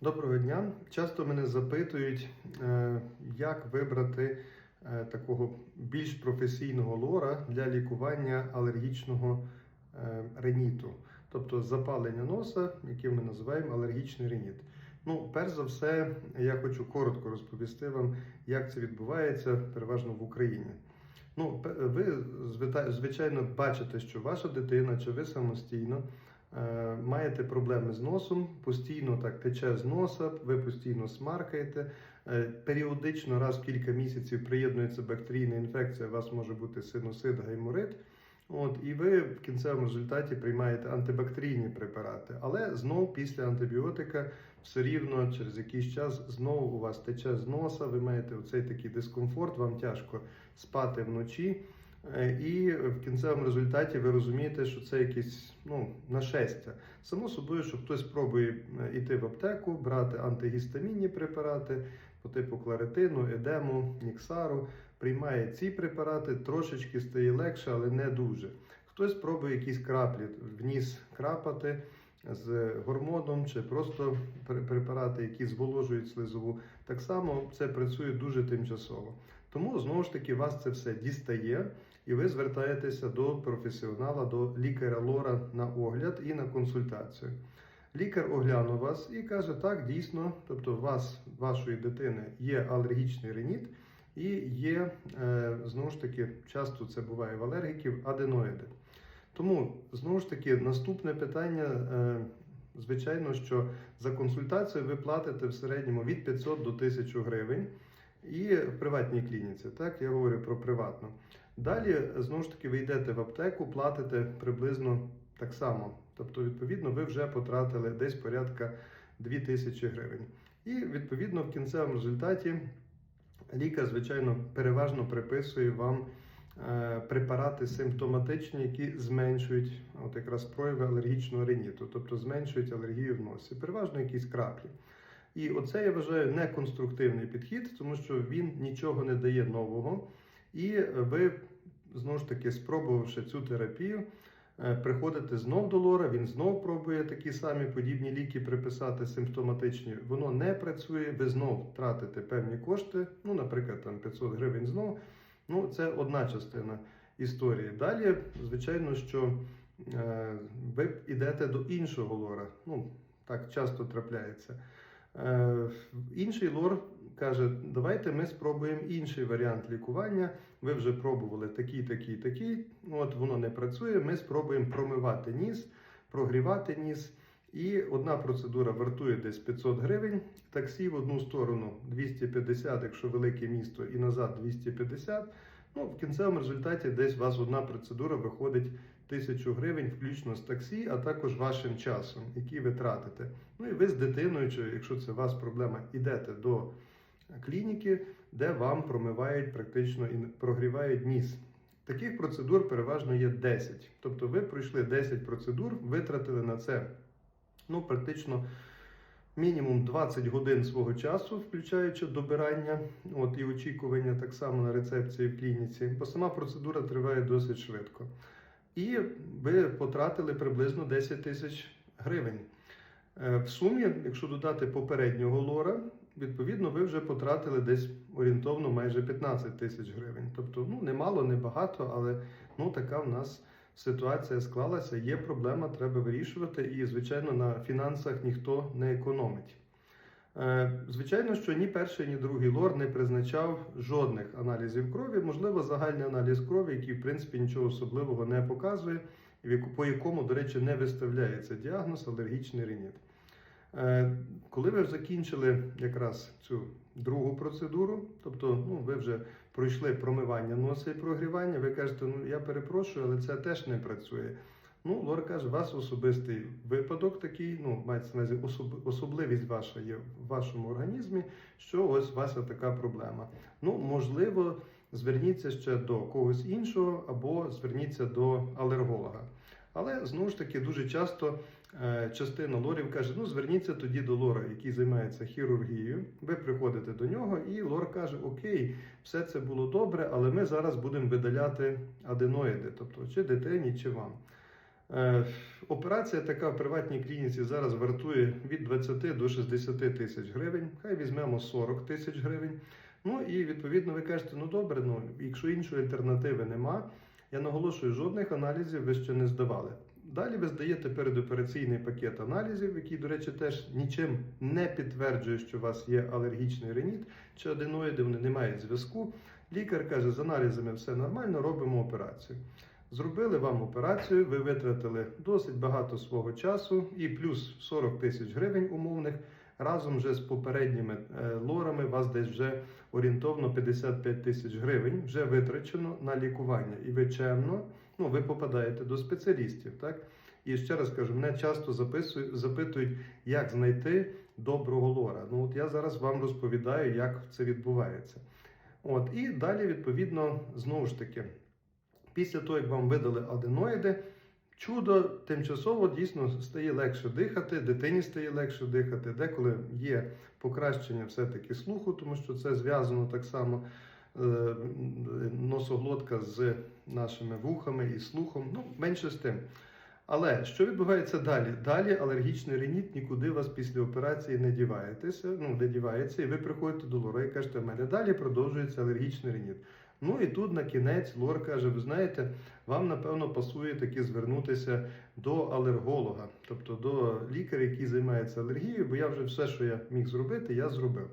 Доброго дня. Часто мене запитують, е, як вибрати е, такого більш професійного лора для лікування алергічного е, риніту, тобто запалення носа, яке ми називаємо алергічний реніт. Ну, перш за все, я хочу коротко розповісти вам, як це відбувається переважно в Україні. Ну, ви звичайно бачите, що ваша дитина чи ви самостійно маєте проблеми з носом, постійно так тече з носа, ви постійно смаркаєте. е, Періодично, раз в кілька місяців приєднується бактерійна інфекція, у вас може бути синусит, гайморит. От, і ви в кінцевому результаті приймаєте антибактерійні препарати, але знов після антибіотика все рівно через якийсь час знову у вас тече з носа, ви маєте оцей такий дискомфорт, вам тяжко спати вночі. Е, І в кінцевому результаті ви розумієте, що це якесь ну, нашестя. Само собою, що хтось пробує е, йти в аптеку, брати антигістамінні препарати по типу кларетину, едему, ніксару, приймає ці препарати, трошечки стає легше, але не дуже. Хтось пробує якісь краплі в ніс крапати з гормоном чи просто препарати, які зволожують слизову. Так само це працює дуже тимчасово. Тому знову ж таки вас це все дістає, і ви звертаєтеся до професіонала, до лікаря лора на огляд і на консультацію. Лікар оглянув вас і каже: так, дійсно, тобто у вас, вашої дитини є алергічний реніт, і є е, знову ж таки, часто це буває в алергіків, аденоїди. Тому знову ж таки наступне питання. е, Звичайно, що за консультацію ви платите в середньому від 500 до 1000 гривень і в приватній клініці. Так, я говорю про приватну. Далі, знову ж таки, ви йдете в аптеку, платите приблизно так само. Тобто, відповідно, ви вже потратили десь порядка 2000 гривень. І відповідно в кінцевому результаті лікар, звичайно, переважно приписує вам е, препарати симптоматичні, які зменшують от якраз прояви алергічного риніту, тобто зменшують алергію в носі, переважно якісь краплі. І оце я вважаю неконструктивний підхід, тому що він нічого не дає нового. І ви знову ж таки, спробувавши цю терапію, е, приходите знов до лора, він знов пробує такі самі подібні ліки приписати симптоматичні. Воно не працює, ви знов тратите певні кошти, ну, наприклад, там 500 гривень знов. Ну, це одна частина історії. Далі, звичайно, що е, ви йдете до іншого лора. Ну, так часто трапляється. Е, Інший лор каже: давайте ми спробуємо інший варіант лікування. Ви вже пробували такий, такий, такий. От воно не працює. Ми спробуємо промивати ніс, прогрівати ніс. І одна процедура вартує десь 500 гривень. Таксі в одну сторону 250, якщо велике місто, і назад 250. Ну, в кінцевому результаті десь у вас одна процедура виходить 1000 гривень, включно з таксі, а також вашим часом, який ви тратите. Ну і ви з дитиною, чи якщо це у вас проблема, йдете до клініки, де вам промивають практично і прогрівають ніс. Таких процедур переважно є 10. Тобто ви пройшли 10 процедур, витратили на це ну, практично мінімум 20 годин свого часу, включаючи добирання от, і очікування так само на рецепції в клініці. Бо сама процедура триває досить швидко. І ви потратили приблизно 10 тисяч гривень. Е, В сумі, якщо додати попереднього лора, відповідно, ви вже потратили десь орієнтовно майже 15 тисяч гривень. Тобто, ну, не мало, не багато, але ну, така в нас ситуація склалася. Є проблема, треба вирішувати, і, звичайно, на фінансах ніхто не економить. Е, Звичайно, що ні перший, ні другий лор не призначав жодних аналізів крові, можливо, загальний аналіз крові, який, в принципі, нічого особливого не показує, по якому, до речі, не виставляється діагноз алергічний реніт. Е, Коли ви закінчили якраз цю другу процедуру, тобто ну, ви вже пройшли промивання носа і прогрівання, ви кажете, ну я перепрошую, але це теж не працює. Ну, Лор каже, у вас особистий випадок такий, ну, мається на увазі особ- особливість ваша є в вашому організмі, що ось у вас є така проблема. Ну, можливо, зверніться ще до когось іншого або зверніться до алерголога. Але знову ж таки дуже часто е, частина лорів каже: ну зверніться тоді до лора, який займається хірургією. Ви приходите до нього, і лор каже: Окей, все це було добре, але ми зараз будемо видаляти аденоїди, тобто чи дитині, чи вам. Е, Операція така в приватній клініці зараз вартує від 20 до 60 тисяч гривень. Хай візьмемо 40 тисяч гривень. Ну і відповідно ви кажете, ну добре, ну якщо іншої альтернативи нема, я наголошую, жодних аналізів ви ще не здавали. Далі ви здаєте передопераційний пакет аналізів, який, до речі, теж нічим не підтверджує, що у вас є алергічний реніт чи аденоїди, вони не мають зв'язку. Лікар каже, з аналізами все нормально, робимо операцію. Зробили вам операцію, ви витратили досить багато свого часу і плюс 40 тисяч гривень умовних. Разом вже з попередніми е, лорами вас десь вже орієнтовно 55 тисяч гривень вже витрачено на лікування. І ви чемно, ну ви попадаєте до спеціалістів, так? І ще раз кажу, мене часто записують, запитують, як знайти доброго лора. Ну от я зараз вам розповідаю, як це відбувається. От, і далі, відповідно, знову ж таки, після того, як вам видали аденоїди, чудо тимчасово дійсно стає легше дихати, дитині стає легше дихати. Деколи є покращення все-таки слуху, тому що це зв'язано так само е, носоглотка з нашими вухами і слухом. Ну, менше з тим. Але що відбувається далі? Далі алергічний реніт нікуди вас після операції не діваєтеся, ну не дівається, і ви приходите до лора і кажете, в мене далі продовжується алергічний реніт. Ну і тут на кінець лор каже: ви знаєте, вам напевно пасує таки звернутися до алерголога, тобто до лікаря, який займається алергією, бо я вже все, що я міг зробити, я зробив.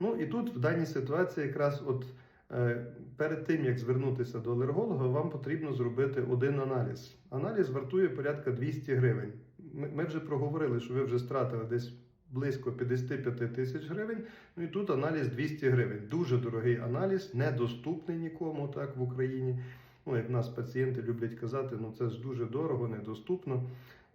Ну і тут в даній ситуації якраз от. Е, Перед тим як звернутися до алерголога, вам потрібно зробити один аналіз. Аналіз вартує порядка 200 гривень. Ми, ми вже проговорили, що ви вже стратили десь близько 55 тисяч гривень. Ну і тут аналіз 200 гривень. Дуже дорогий аналіз, недоступний нікому так в Україні. Ну, як нас пацієнти люблять казати, ну це ж дуже дорого, недоступно.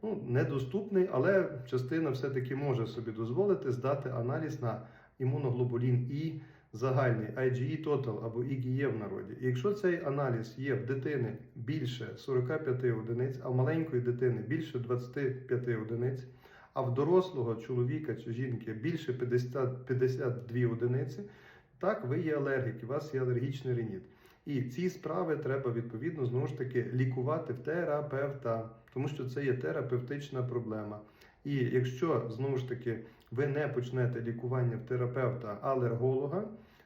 Ну, недоступний, але частина все-таки може собі дозволити здати аналіз на імуноглобулін І загальний IgE Total або IgE в народі. І якщо цей аналіз є в дитини більше 45 одиниць, а в маленької дитини більше 25 одиниць, а в дорослого чоловіка чи жінки більше 50, 52 одиниці, так ви є алергік, у вас є алергічний реніт. І ці справи треба відповідно знову ж таки лікувати в терапевта, тому що це є терапевтична проблема. І якщо знову ж таки ви не почнете лікування в терапевта алерголога,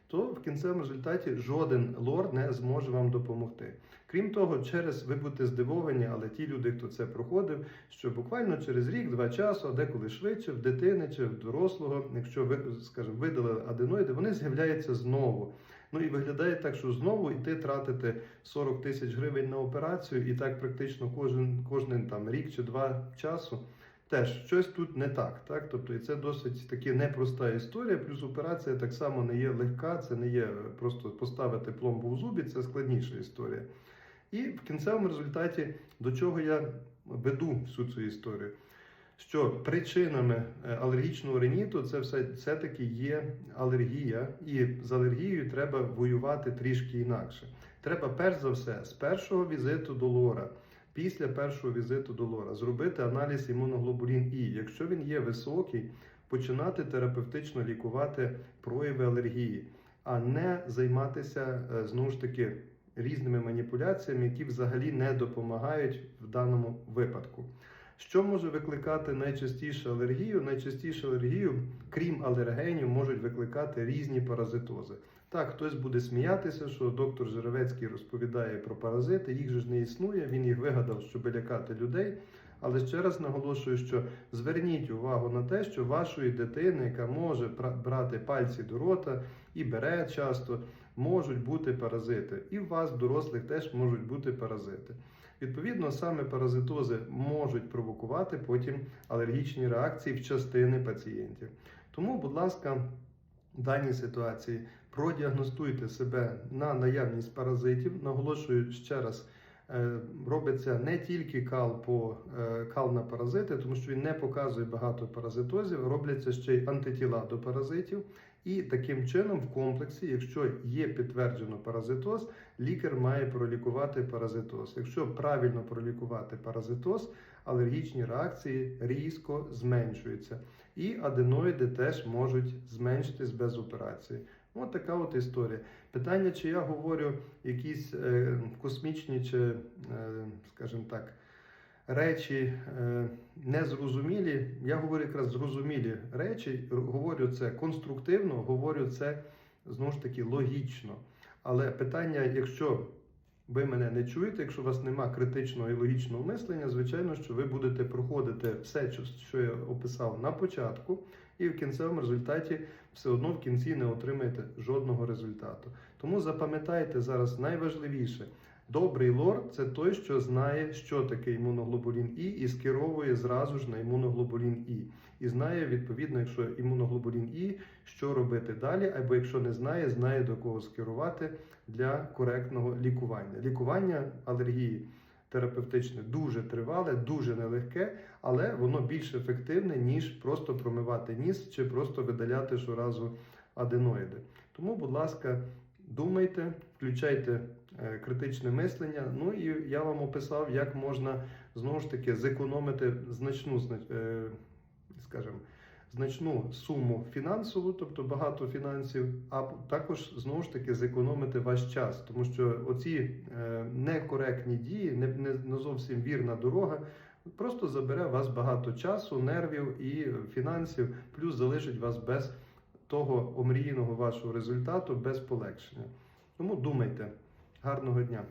то в кінцевому результаті жоден лор не зможе вам допомогти. Крім того, через ви будете здивовані, але ті люди, хто це проходив, що буквально через рік-два часу, а деколи швидше, в дитини чи в дорослого, якщо ви скажімо, видали аденоїди, вони з'являються знову. Ну і виглядає так, що знову йти тратити 40 тисяч гривень на операцію, і так практично кожен кожен там рік чи два часу. Теж щось тут не так, так? Тобто, і це досить таки непроста історія. Плюс операція так само не є легка, це не є просто поставити пломбу в зубі, це складніша історія. І в кінцевому результаті до чого я веду всю цю історію? Що причинами е, алергічного реніту це все все-таки є алергія, і з алергією треба воювати трішки інакше. Треба перш за все з першого візиту до лора після першого візиту до лора зробити аналіз імуноглобулін І. Якщо він є високий, починати терапевтично лікувати прояви алергії, а не займатися е, знову ж таки різними маніпуляціями, які взагалі не допомагають в даному випадку. Що може викликати найчастіше алергію? Найчастіше алергію, крім алергенів, можуть викликати різні паразитози. Так, хтось буде сміятися, що доктор Жировецький розповідає про паразити, їх же ж не існує, він їх вигадав, щоб лякати людей. Але ще раз наголошую, що зверніть увагу на те, що вашої дитини, яка може брати пальці до рота і бере часто, можуть бути паразити. І в вас, дорослих, теж можуть бути паразити. Відповідно, саме паразитози можуть провокувати потім алергічні реакції в частини пацієнтів. Тому, будь ласка, в даній ситуації продіагностуйте себе на наявність паразитів. Наголошую ще раз. е, Робиться не тільки кал по е, кал на паразити, тому що він не показує багато паразитозів. Робляться ще й антитіла до паразитів, і таким чином, в комплексі, якщо є підтверджено паразитоз, лікар має пролікувати паразитоз. Якщо правильно пролікувати паразитоз, алергічні реакції різко зменшуються. І аденоїди теж можуть зменшитись без операції. Ось така от історія. Питання, чи я говорю якісь е, космічні чи, е, скажімо так, речі е, незрозумілі. Я говорю якраз зрозумілі речі, говорю це конструктивно, говорю це знову ж таки логічно. Але питання, якщо ви мене не чуєте, якщо у вас нема критичного і логічного мислення, звичайно, що ви будете проходити все, що- що я описав на початку, і в кінцевому результаті все одно в кінці не отримаєте жодного результату. Тому запам'ятайте зараз найважливіше. Добрий лор це той, що знає, що таке імуноглобулін І, і скеровує зразу ж на імуноглобулін І. І знає, відповідно, якщо імуноглобулін І, що робити далі, або якщо не знає, знає до кого скерувати для коректного лікування. Лікування алергії терапевтичне дуже тривале, дуже нелегке, але воно більш ефективне, ніж просто промивати ніс чи просто видаляти щоразу аденоїди. Тому, будь ласка, думайте, включайте е, критичне мислення. Ну і я вам описав, як можна знову ж таки зекономити значну зна- е, скажімо, значну суму фінансову, тобто багато фінансів, а також знову ж таки зекономити ваш час, тому що оці е, некоректні дії, не, не, зовсім вірна дорога. Просто забере вас багато часу, нервів і фінансів, плюс залишить вас без того омріяного вашого результату, без полегшення. Тому думайте. Гарного дня!